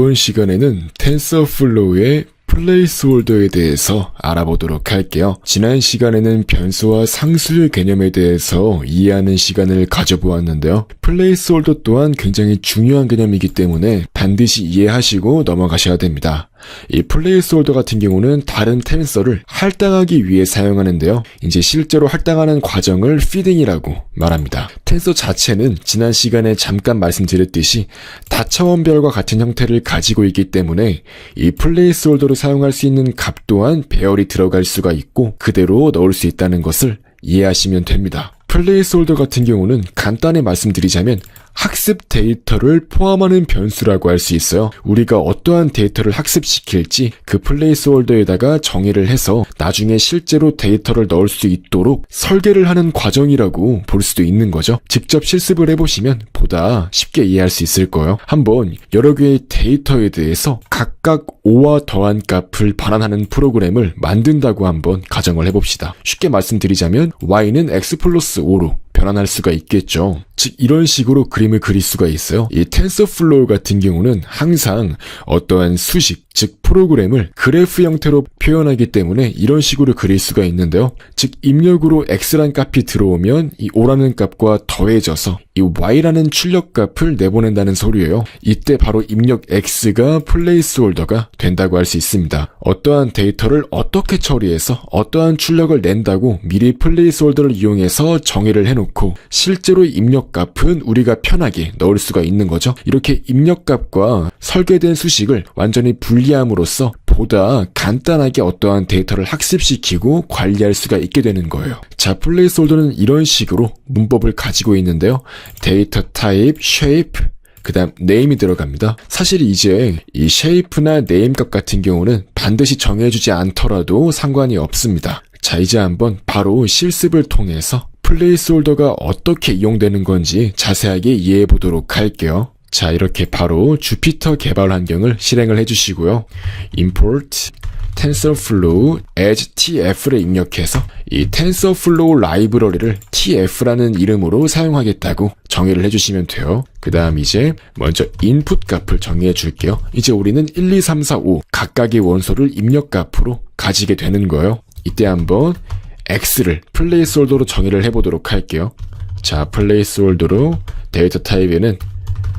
이번 시간에는 텐서플로우의 플레이스홀더에 대해서 알아보도록 할게요. 지난 시간에는 변수와 상수의 개념에 대해서 이해하는 시간을 가져보았는데요. 플레이스홀더 또한 굉장히 중요한 개념이기 때문에 반드시 이해하시고 넘어가셔야 됩니다. 이 플레이스홀더 같은 경우는 다른 텐서를 할당하기 위해 사용하는데요. 이제 실제로 할당하는 과정을 피딩이라고 말합니다. 텐서 자체는 지난 시간에 잠깐 말씀드렸듯이 다차원별과 같은 형태를 가지고 있기 때문에 이 플레이스홀더로 사용할 수 있는 값 또한 배열이 들어갈 수가 있고 그대로 넣을 수 있다는 것을 이해하시면 됩니다. 플레이스홀더 같은 경우는 간단히 말씀드리자면 학습 데이터를 포함하는 변수라고 할 수 있어요. 우리가 어떠한 데이터를 학습시킬지 그 플레이스 홀더에다가 정의를 해서 나중에 실제로 데이터를 넣을 수 있도록 설계를 하는 과정이라고 볼 수도 있는 거죠. 직접 실습을 해보시면 보다 쉽게 이해할 수 있을 거예요. 한번 여러 개의 데이터에 대해서 각각 5와 더한 값을 반환하는 프로그램을 만든다고 한번 가정을 해봅시다. 쉽게 말씀드리자면 y는 x 플러스 5로 변환할 수가 있겠죠. 즉 이런 식으로 그림을 그릴 수가 있어요. 이 텐서플로우 같은 경우는 항상 어떠한 수식, 즉 프로그램을 그래프 형태로 표현하기 때문에 이런 식으로 그릴 수가 있는데요. 즉 입력으로 x란 값이 들어오면 이 5라는 값과 더해져서 이 y라는 출력 값을 내보낸다는 소리예요. 이때 바로 입력 x가 플레이스홀더가 된다고 할 수 있습니다. 어떠한 데이터를 어떻게 처리해서 어떠한 출력을 낸다고 미리 플레이스홀더를 이용해서 정의를 해놓고 실제로 입력 값은 우리가 편하게 넣을 수가 있는 거죠. 이렇게 입력 값과 설계된 수식을 완전히 분리함으로써 보다 간단하게 어떠한 데이터를 학습시키고 관리할 수가 있게 되는 거예요. 자, 플레이스홀더는 이런 식으로 문법을 가지고 있는데요. 데이터 타입, shape, 그 다음 네임이 들어갑니다. 사실 이제 이 쉐이프나 네임 값 같은 경우는 반드시 정해주지 않더라도 상관이 없습니다. 자, 이제 한번 바로 실습을 통해서 플레이스홀더가 어떻게 이용되는 건지 자세하게 이해해 보도록 할게요. 자, 이렇게 바로 주피터 개발 환경을 실행을 해주시고요. import TensorFlow as tf를 입력해서 이 TensorFlow 라이브러리를 tf라는 이름으로 사용하겠다고 정의를 해주시면 돼요. 그 다음 이제 먼저 input 값을 정의해 줄게요. 이제 우리는 1, 2, 3, 4, 5 각각의 원소를 입력 값으로 가지게 되는 거예요. 이때 한번 x를 플레이스홀더로 정의를 해보도록 할게요. 자, 플레이스홀더로 데이터 타입에는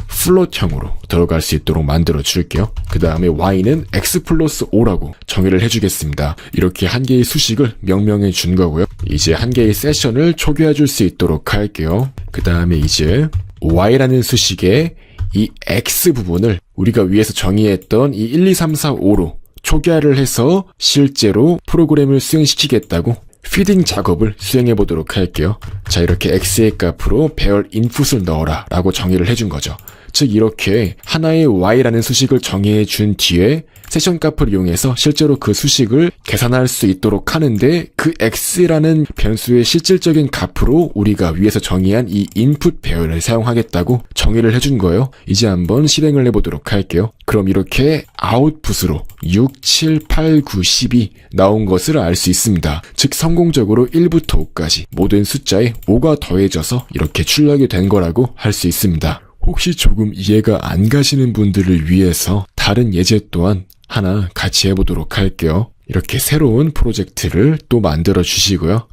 플롯형으로 들어갈 수 있도록 만들어 줄게요. 그 다음에 y는 x 플러스 5라고 정의를 해주겠습니다. 이렇게 한 개의 수식을 명명해 준 거고요. 이제 한 개의 세션을 초기화 줄 수 있도록 할게요. 그 다음에 이제 y라는 수식의 이 x 부분을 우리가 위에서 정의했던 이 1, 2, 3, 4, 5로 초기화를 해서 실제로 프로그램을 수행시키겠다고 피딩 작업을 수행해 보도록 할게요. 자, 이렇게 x의 값으로 배열 인풋을 넣어라 라고 정의를 해준 거죠. 즉, 이렇게 하나의 y라는 수식을 정의해 준 뒤에 세션 값을 이용해서 실제로 그 수식을 계산할 수 있도록 하는데 그 x라는 변수의 실질적인 값으로 우리가 위에서 정의한 이 인풋 배열을 사용하겠다고 정의를 해준 거예요. 이제 한번 실행을 해보도록 할게요. 그럼 이렇게 아웃풋으로 6, 7, 8, 9, 10이 나온 것을 알 수 있습니다. 즉 성공적으로 1부터 5까지 모든 숫자에 5가 더해져서 이렇게 출력이 된 거라고 할 수 있습니다. 혹시 조금 이해가 안 가시는 분들을 위해서 다른 예제 또한 하나 같이 해보도록 할게요. 이렇게 새로운 프로젝트를 또 만들어 주시고요.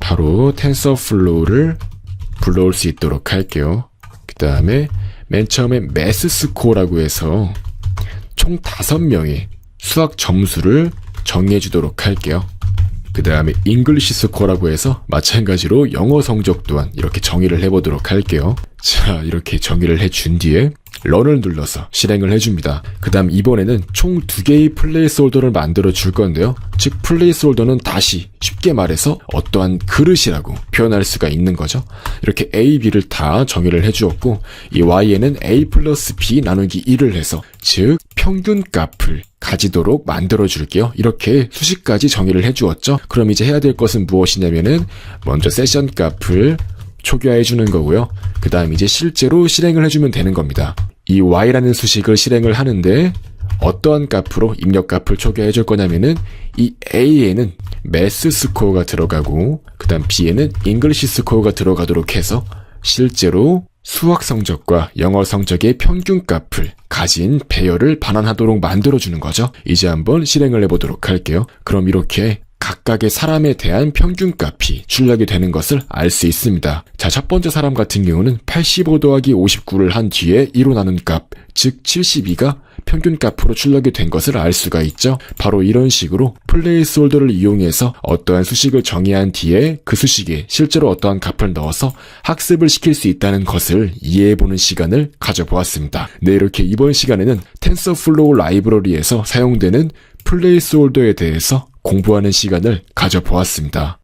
바로 텐서플로우를 불러올 수 있도록 할게요. 그 다음에 맨 처음에 매스 스코어라고 해서 총 5명의 수학 점수를 정의해 주도록 할게요. 그 다음에 잉글리시 스코어라고 해서 마찬가지로 영어 성적 또한 이렇게 정의를 해보도록 할게요. 자, 이렇게 정의를 해 준 뒤에 런을 눌러서 실행을 해줍니다. 그 다음 이번에는 총 두 개의 플레이스홀더를 만들어 줄 건데요. 즉 플레이스홀더는 다시 쉽게 말해서 어떠한 그릇이라고 표현할 수가 있는 거죠. 이렇게 A, B를 다 정의를 해주었고 이 Y에는 A 플러스 B 나누기 1을 해서 즉 평균 값을 가지도록 만들어 줄게요. 이렇게 수식 까지 정의를 해주었죠. 그럼 이제 해야 될 것은 무엇이냐면은 먼저 세션 값을 초기화해 주는 거고요. 그 다음 이제 실제로 실행을 해주면 되는 겁니다. 이 y라는 수식을 실행을 하는데 어떠한 값으로 입력 값을 초기화해 줄 거냐면은 이 a에는 매스 스코어가 들어가고 그 다음 b에는 잉글리시 스코어가 들어가도록 해서 실제로 수학 성적과 영어 성적의 평균 값을 가진 배열을 반환하도록 만들어 주는 거죠. 이제 한번 실행을 해 보도록 할게요. 그럼 이렇게 각각의 사람에 대한 평균값이 출력이 되는 것을 알 수 있습니다. 자, 첫 번째 사람 같은 경우는 85 더하기 59를 한 뒤에 2로 나눈 값, 즉 72가 평균값으로 출력이 된 것을 알 수가 있죠. 바로 이런 식으로 플레이스홀더를 이용해서 어떠한 수식을 정의한 뒤에 그 수식에 실제로 어떠한 값을 넣어서 학습을 시킬 수 있다는 것을 이해해보는 시간을 가져보았습니다. 네, 이렇게 이번 시간에는 텐서플로우 라이브러리에서 사용되는 플레이스홀더에 대해서 공부하는 시간을 가져보았습니다.